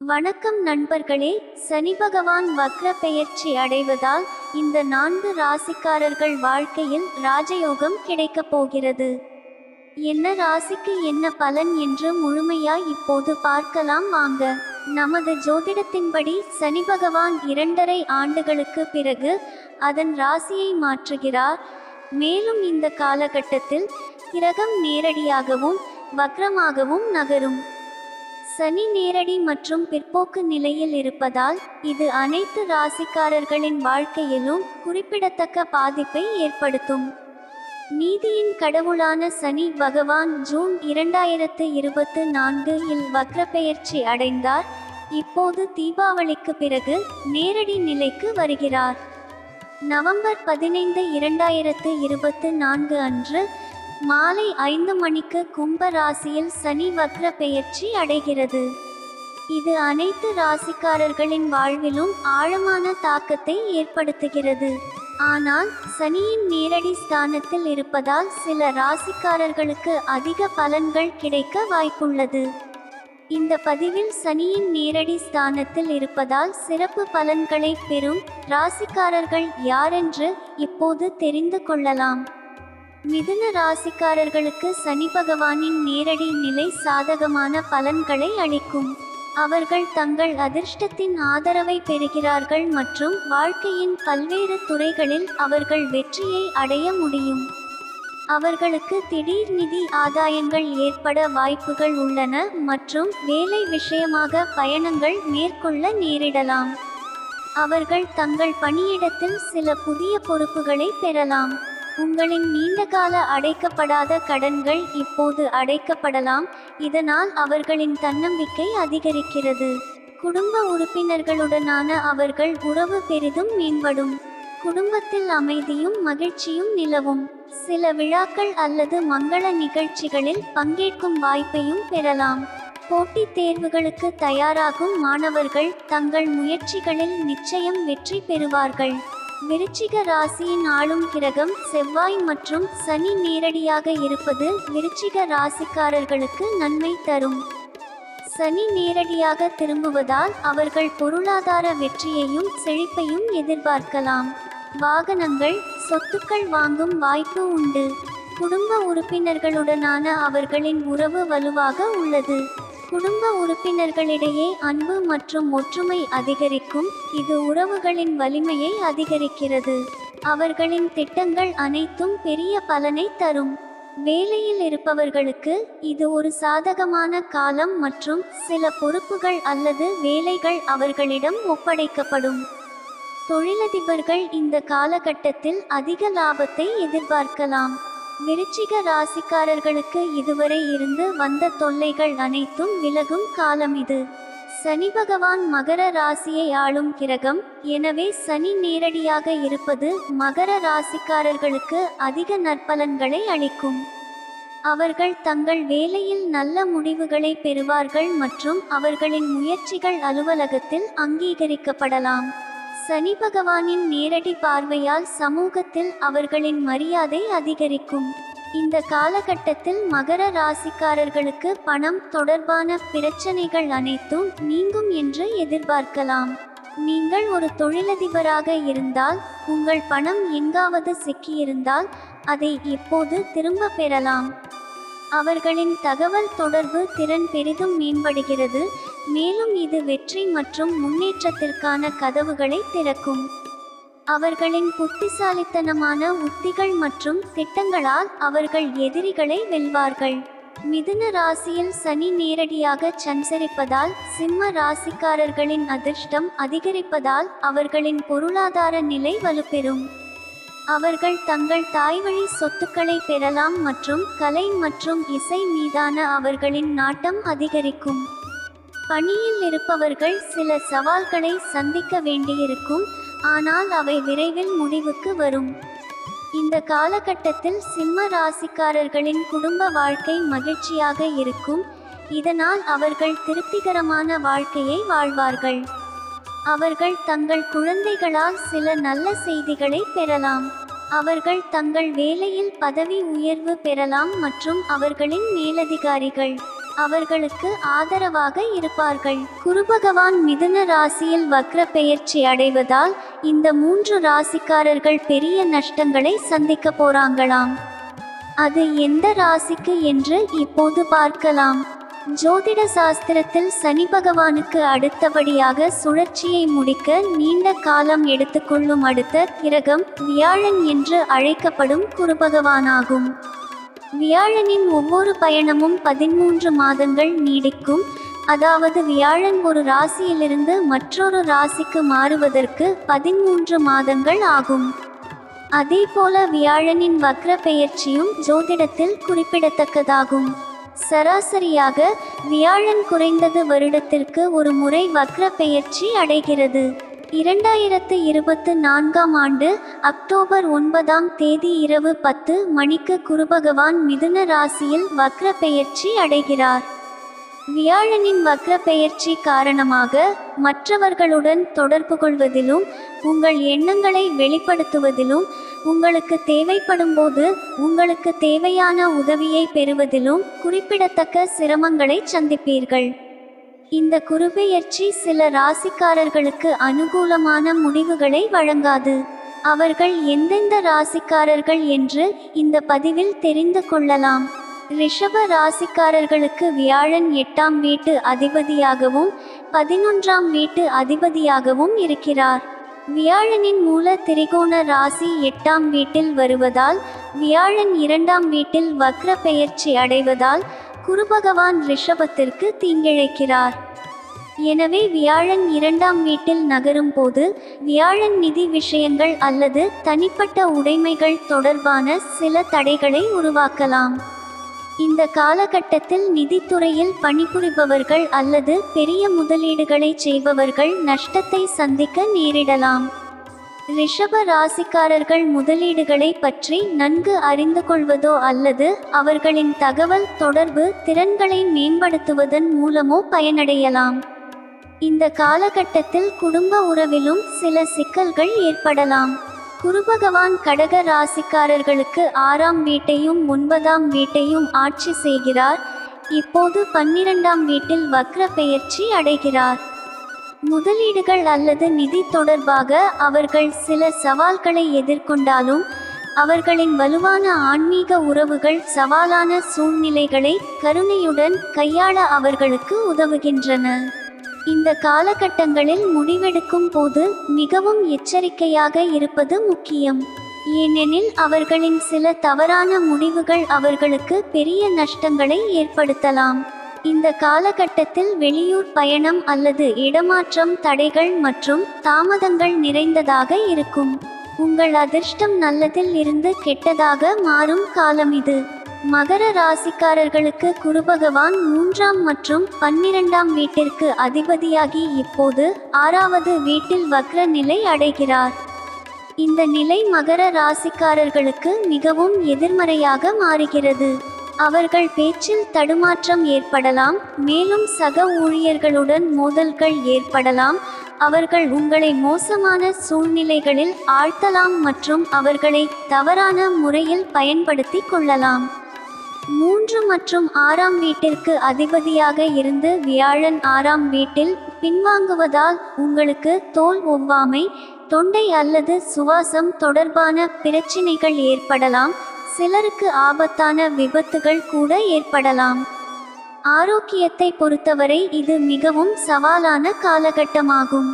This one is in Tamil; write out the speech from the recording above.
வணக்கம் நண்பர்களே சனி பகவான் வக்ர பெயர்ச்சி அடைவதால் இந்த நான்கு ராசிக்காரர்கள் வாழ்க்கையில் ராஜயோகம் கிடைக்கப் போகிறது. என்ன ராசிக்கு என்ன பலன் என்று முழுமையாய் இப்போது பார்க்கலாம் வாங்க. நமது ஜோதிடத்தின்படி சனி பகவான் இரண்டரை ஆண்டுகளுக்கு பிறகு அதன் ராசியை மாற்றுகிறார். மேலும் இந்த காலகட்டத்தில் கிரகம் நேரடியாகவும் வக்ரமாகவும் நகரும். சனி நேரடி மற்றும் பிற்போக்கு நிலையில் இருப்பதால் இது அனைத்து ராசிக்காரர்களின் வாழ்க்கையிலும் குறிப்பிடத்தக்க பாதிப்பை ஏற்படுத்தும். நீதியின் கடவுளான சனி பகவான் ஜூன் இரண்டாயிரத்து இருபத்து நான்கு இல் வக்ரப்பெயர்ச்சி அடைந்தார். இப்போது தீபாவளிக்கு பிறகு நேரடி நிலைக்கு வருகிறார். நவம்பர் பதினைந்து இரண்டாயிரத்து இருபத்து நான்கு அன்று மாலை ஐந்து மணிக்கு கும்ப ராசியில் சனி வக்ர பெயர்ச்சி அடைகிறது. இது அனைத்து ராசிக்காரர்களின் வாழ்விலும் ஆழமான தாக்கத்தை ஏற்படுத்துகிறது. ஆனால் சனியின் நேரடி ஸ்தானத்தில் இருப்பதால் சில ராசிக்காரர்களுக்கு அதிக பலன்கள் கிடைக்க வாய்ப்புள்ளது. இந்த பதிவில் சனியின் நேரடி ஸ்தானத்தில் இருப்பதால் சிறப்பு பலன்களை பெறும் ராசிக்காரர்கள் யாரென்று இப்போது தெரிந்து கொள்ளலாம். மிதுன ராசிக்காரர்களுக்கு சனி பகவானின் நேரடி நிலை சாதகமான பலன்களை அளிக்கும். அவர்கள் தங்கள் அதிர்ஷ்டத்தின் ஆதரவை பெறுகிறார்கள் மற்றும் வாழ்க்கையின் பல்வேறு துறைகளில் அவர்கள் வெற்றியை அடைய முடியும். அவர்களுக்கு திடீர் நிதி ஆதாயங்கள் ஏற்பட வாய்ப்புகள் உள்ளன மற்றும் வேலை விஷயமாக பயணங்கள் மேற்கொள்ள நேரிடலாம். அவர்கள் தங்கள் பணியிடத்தில் சில புதிய பொறுப்புகளை பெறலாம். உங்களின் நீண்டகால அடைக்கப்படாத கடன்கள் இப்போது அடைக்கப்படலாம். இதனால் அவர்களின் தன்னம்பிக்கை அதிகரிக்கிறது. குடும்ப உறுப்பினர்களுடனான அவர்கள் உறவு பெரிதும் மேம்படும். குடும்பத்தில் அமைதியும் மகிழ்ச்சியும் நிலவும். சில விழாக்கள் அல்லது மங்கள நிகழ்ச்சிகளில் பங்கேற்கும் வாய்ப்பையும் பெறலாம். போட்டித் தேர்வுகளுக்கு தயாராகும் மாணவர்கள் தங்கள் முயற்சிகளில் நிச்சயம் வெற்றி பெறுவார்கள். விருச்சிக ராசியின் ஆளும் கிரகம் செவ்வாய் மற்றும் சனி நேரடியாக இருப்பது விருச்சிக ராசிக்காரர்களுக்கு நன்மை தரும். சனி நேரடியாக திரும்புவதால் அவர்கள் பொருளாதார வெற்றியையும் செழிப்பையும் எதிர்பார்க்கலாம். வாகனங்கள் சொத்துக்கள் வாங்கும் வாய்ப்பு உண்டு. குடும்ப உறுப்பினர்களுடனான அவர்களின் உறவு வலுவாக உள்ளது. குடும்ப உறுப்பினர்களிடையே அன்பு மற்றும் ஒற்றுமை அதிகரிக்கும் இது உறவுகளின் வலிமையை அதிகரிக்கிறது. அவர்களின் திட்டங்கள் அனைத்தும் பெரிய பலனை தரும். வேலையில் இருப்பவர்களுக்கு இது ஒரு சாதகமான காலம் மற்றும் சில பொறுப்புகள் அல்லது வேலைகள் அவர்களிடம் ஒப்படைக்கப்படும். தொழிலதிபர்கள் இந்த காலகட்டத்தில் அதிக லாபத்தை எதிர்பார்க்கலாம். விருச்சிக ராசிக்காரர்களுக்கு இதுவரை இருந்து வந்த தொல்லைகள் அனைத்தும் விலகும் காலம் இது. சனி பகவான் மகர ராசியை ஆளும் கிரகம். எனவே சனி நேரடியாக இருப்பது மகர ராசிக்காரர்களுக்கு அதிக நற்பலன்களை அளிக்கும். அவர்கள் தங்கள் வேலையில் நல்ல முடிவுகளை பெறுவார்கள் மற்றும் அவர்களின் முயற்சிகள் அலுவலகத்தில் அங்கீகரிக்கப்படலாம். சனி பகவானின் நேரடி பார்வையால் சமூகத்தில் அவர்களின் மரியாதை அதிகரிக்கும். இந்த காலகட்டத்தில் மகர ராசிக்காரர்களுக்கு பணம் தொடர்பான பிரச்சனைகள் அனைத்தும் நீங்கும் என்று எதிர்பார்க்கலாம். நீங்கள் ஒரு தொழிலதிபராக இருந்தால் உங்கள் பணம் எங்காவது சிக்கியிருந்தால் அதை இப்போது திரும்ப பெறலாம்? அவர்களின் தகவல் தொடர்பு திறன் பெரிதும் மேம்படுகிறது. மேலும் இது வெற்றி மற்றும் முன்னேற்றத்திற்கான கதவுகளை திறக்கும். அவர்களின் புத்திசாலித்தனமான உத்திகள் மற்றும் திட்டங்களால் அவர்கள் எதிரிகளை வெல்வார்கள். மிதுன ராசியில் சனி நேரடியாக சஞ்சரிப்பதால் சிம்ம ராசிக்காரர்களின் அதிர்ஷ்டம் அதிகரிப்பதால் அவர்களின் பொருளாதார நிலை வலுப்பெறும். அவர்கள் தங்கள் தாய்வழி சொத்துக்களை பெறலாம் மற்றும் கலை மற்றும் இசை மீதான அவர்களின் நாட்டம் அதிகரிக்கும். பணியில் இருப்பவர்கள் சில சவால்களை சந்திக்க வேண்டியிருக்கும். ஆனால் அவை விரைவில் முடிவுக்கு வரும். இந்த காலகட்டத்தில் சிம்ம ராசிக்காரர்களின் குடும்ப வாழ்க்கை மகிழ்ச்சியாக இருக்கும். இதனால் அவர்கள் திருப்திகரமான வாழ்க்கையை வாழ்வார்கள். அவர்கள் தங்கள் குழந்தைகளால் சில நல்ல செய்திகளை பெறலாம். அவர்கள் தங்கள் வேலையில் பதவி உயர்வு பெறலாம் மற்றும் அவர்களின் மேலதிகாரிகள். அவர்களுக்கு ஆதரவாக இருப்பார்கள். குருபகவான் மிதுன ராசியில் வக்ர பெயர்ச்சி அடைவதால் இந்த மூன்று ராசிக்காரர்கள் பெரிய நஷ்டங்களை சந்திக்க போறாங்களாம். அது எந்த ராசிக்கு என்று இப்போது பார்க்கலாம். ஜோதிட சாஸ்திரத்தில் சனி பகவானுக்கு அடுத்தபடியாக சுழற்சியை முடிக்க நீண்ட காலம் எடுத்துக்கொள்ளும் அடுத்த கிரகம் வியாழன் என்று அழைக்கப்படும் குருபகவானாகும் வியாழனின் ஒவ்வொரு பயணமும் பதிமூன்று மாதங்கள் நீடிக்கும். அதாவது வியாழன் ஒரு ராசியிலிருந்து மற்றொரு ராசிக்கு மாறுவதற்கு பதிமூன்று மாதங்கள் ஆகும். அதேபோல வியாழனின் வக்ர பெயர்ச்சியும் ஜோதிடத்தில் குறிப்பிடத்தக்கதாகும். சராசரியாக வியாழன் குறைந்தது வருடத்திற்கு ஒரு முறை வக்ர பெயர்ச்சி அடைகிறது. இரண்டாயிரத்து இருபத்து நான்காம் ஆண்டு அக்டோபர் ஒன்பதாம் தேதி இரவு பத்து மணிக்கு குருபகவான் மிதுன ராசியில் வக்ர பெயர்ச்சி அடைகிறார். வியாழனின் வக்ர பெயர்ச்சி காரணமாக மற்றவர்களுடன் தொடர்பு கொள்வதிலும் உங்கள் எண்ணங்களை வெளிப்படுத்துவதிலும் உங்களுக்கு தேவைப்படும் போது உங்களுக்கு தேவையான உதவியை பெறுவதிலும் குறிப்பிடத்தக்க சிரமங்களை சந்திப்பீர்கள். இந்த குருபெயர்ச்சி சில ராசிக்காரர்களுக்கு அனுகூலமான முடிவுகளை வழங்காது. அவர்கள் எந்தெந்த ராசிக்காரர்கள் என்று இந்த பதிவில் தெரிந்து கொள்ளலாம். ரிஷப ராசிக்காரர்களுக்கு வியாழன் எட்டாம் வீட்டு அதிபதியாகவும் பதினொன்றாம் வீட்டு அதிபதியாகவும் இருக்கிறார். வியாழனின் மூல திரிகோண ராசி எட்டாம் வீட்டில் வருவதால் வியாழன் இரண்டாம் வீட்டில் வக்ர பெயர்ச்சி அடைவதால் குருபகவான் ரிஷபத்திற்கு தீங்கிழைக்கிறார். எனவே வியாழன் இரண்டாம் வீட்டில் நகரும் போது வியாழன் நிதி விஷயங்கள் அல்லது தனிப்பட்ட உடைமைகள் தொடர்பான சில தடைகளை உருவாக்கலாம். இந்த காலகட்டத்தில் நிதித்துறையில் பணிபுரிபவர்கள் அல்லது பெரிய முதலீடுகளை செய்பவர்கள் நஷ்டத்தை சந்திக்க நேரிடலாம். ரிஷப ராசிக்காரர்கள் முதலீடுகளை பற்றி நன்கு அறிந்து கொள்வதோ அல்லது அவர்களின் தகவல் தொடர்பு திறன்களை மேம்படுத்துவதன் மூலமோ பயனடையலாம். இந்த காலகட்டத்தில் குடும்ப உறவிலும் சில சிக்கல்கள் ஏற்படலாம். குருபகவான் கடக ராசிக்காரர்களுக்கு ஆறாம் வீட்டையும் ஒன்பதாம் வீட்டையும் ஆட்சி செய்கிறார். இப்போது பன்னிரண்டாம் வீட்டில் வக்ர பெயர்ச்சி அடைகிறார். முதலீடுகள் அல்லது நிதி தொடர்பாக அவர்கள் சில சவால்களை எதிர்கொண்டாலும் அவர்களின் வலுவான ஆன்மீக உறவுகள் சவாலான சூழ்நிலைகளை கருணையுடன் கையாள அவர்களுக்கு உதவுகின்றன. இந்த காலகட்டங்களில் முடிவெடுக்கும் போது மிகவும் எச்சரிக்கையாக இருப்பது முக்கியம். ஏனெனில் அவர்களின் சில தவறான முடிவுகள் அவர்களுக்கு பெரிய நஷ்டங்களை ஏற்படுத்தலாம். இந்த காலகட்டத்தில் வெளியூர் பயணம் அல்லது இடமாற்றம் தடைகள் மற்றும் தாமதங்கள் நிறைந்ததாக இருக்கும். உங்கள் அதிர்ஷ்டம் நல்லதில் இருந்து கெட்டதாக மாறும் காலம் இது. மகர ராசிக்காரர்களுக்கு குருபகவான் மூன்றாம் மற்றும் பன்னிரெண்டாம் வீட்டிற்கு அதிபதியாகி இப்போது ஆறாவது வீட்டில் வக்ர நிலை அடைகிறார். இந்த நிலை மகர ராசிக்காரர்களுக்கு மிகவும் எதிர்மறையாக மாறுகிறது. அவர்கள் பேச்சில் தடுமாற்றம் ஏற்படலாம் மேலும் சக ஊழியர்களுடன் மோதல்கள் ஏற்படலாம். அவர்கள் உங்களை மோசமான சூழ்நிலைகளில் ஆழ்த்தலாம் மற்றும் அவர்களை தவறான முறையில் பயன்படுத்தி கொள்ளலாம். மூன்று மற்றும் ஆறாம் வீட்டிற்கு அதிபதியாக இருந்து வியாழன் ஆறாம் வீட்டில் பின்வாங்குவதால் உங்களுக்கு தோல் ஒவ்வாமை தொண்டை அல்லது சுவாசம் தொடர்பான பிரச்சினைகள் ஏற்படலாம். சிலருக்கு ஆபத்தான விபத்துகள் கூட ஏற்படலாம். ஆரோக்கியத்தை பொறுத்தவரை இது மிகவும் சவாலான காலகட்டமாகும்.